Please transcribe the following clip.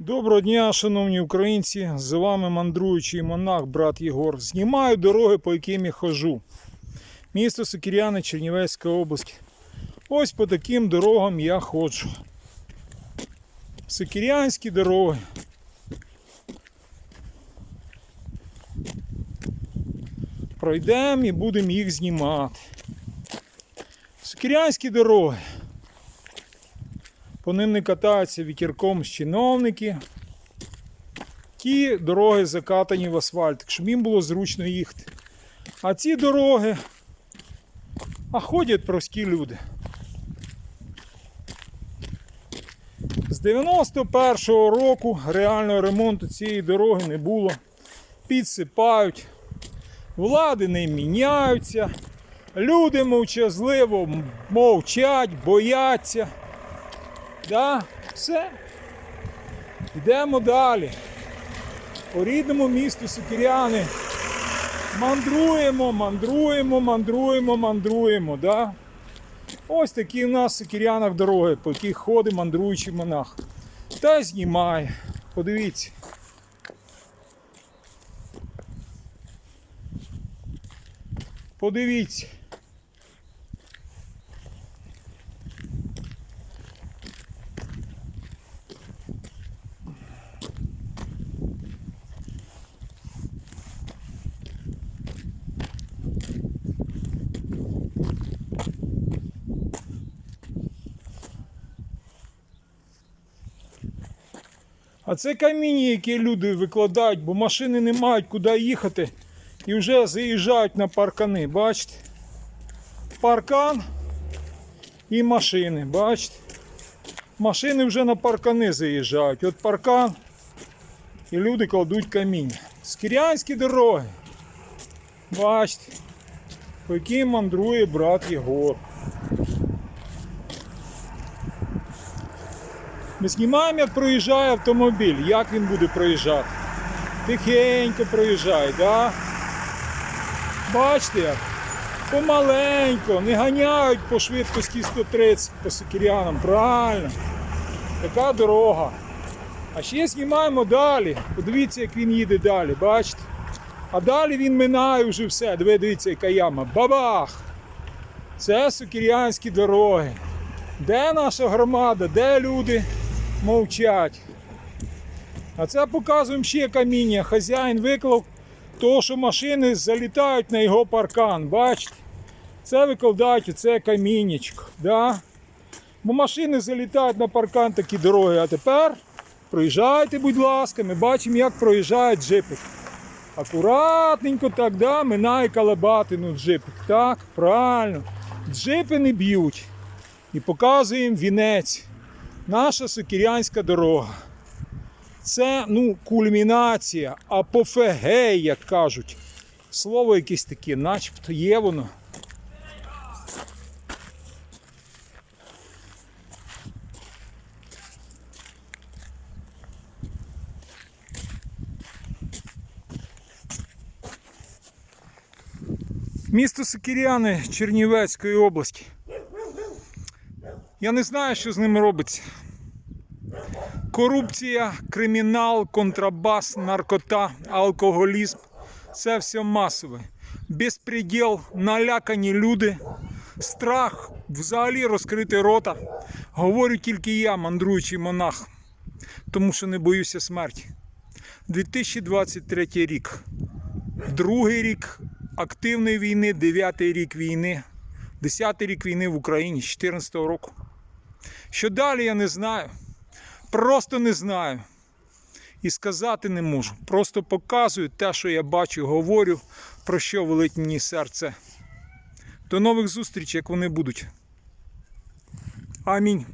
Доброго дня, шановні українці! З вами мандруючий монах, брат Єгор. Знімаю дороги, по яким я хожу. Місто Сокіряни, Чернівецька область. Ось по таким дорогам я ходжу. Сокірянські дороги. Пройдемо і будемо їх знімати. Сокірянські дороги. По ним не катаються вітірком з чиновники. Ті дороги закатані в асфальт, щоб їм було зручно їхати. А ці дороги, а ходять прості люди. З 91-го року реального ремонту цієї дороги не було. Підсипають, влади не міняються, люди мовчазливо мовчать, бояться. Да, все. Йдемо далі. По рідному місту Сокіряни. Мандруємо, мандруємо, мандруємо, мандруємо. Да? Ось такі в нас в дороги, по яких ходить мандруючий монах. Та знімає. Подивіться. Подивіться. А це каміння, які люди викладають, бо машини не мають куди їхати і вже заїжджають на паркани. Бачите? Паркан і машини, бачите? Машини вже на паркани заїжджають. От паркан і люди кладуть каміння. Скірянські дороги. Бачите, по яким мандрує брат Єгор. Ми знімаємо, як проїжджає автомобіль, як він буде проїжджати. Тихенько проїжджає, да? Бачите як? Помаленько, не ганяють по швидкості 130 по сокірянам, правильно. Така дорога. А ще знімаємо далі. Подивіться, як він їде далі, бачите? А далі він минає вже все. Дивіться, яка яма. Бабах! Це сокірянські дороги. Де наша громада? Де люди мовчать? А це показуємо ще каміння. Хазяїн виклав того, що машини залітають на його паркан. Бачите? Це викладають оце каміннячко. Да? Бо машини залітають на паркан такі дороги. А тепер проїжджайте, будь ласка, ми бачимо, як проїжджають джипик. Акуратненько так, да, минає калабатину джипик. Так, правильно. Джипи не б'ють. І показуємо вінець. Наша сокірянська дорога. Це ну, кульмінація, апофегей, як кажуть. Слово якесь таке, начебто є воно. Місто Сокіряни Чернівецької області. Я не знаю, що з ними робиться. Корупція, кримінал, контрабас, наркота, алкоголізм це все масове. Безпреділ, налякані люди, страх взагалі розкрити рота. Говорю тільки я, мандруючий монах, тому що не боюся смерті. 2023 рік. Другий рік активної війни, дев'ятий рік війни, десятий рік війни в Україні з 2014 року. Що далі я не знаю. Просто не знаю. І сказати не можу. Просто показую те, що я бачу, говорю, про що велить мені серце. До нових зустрічей, як вони будуть. Амінь.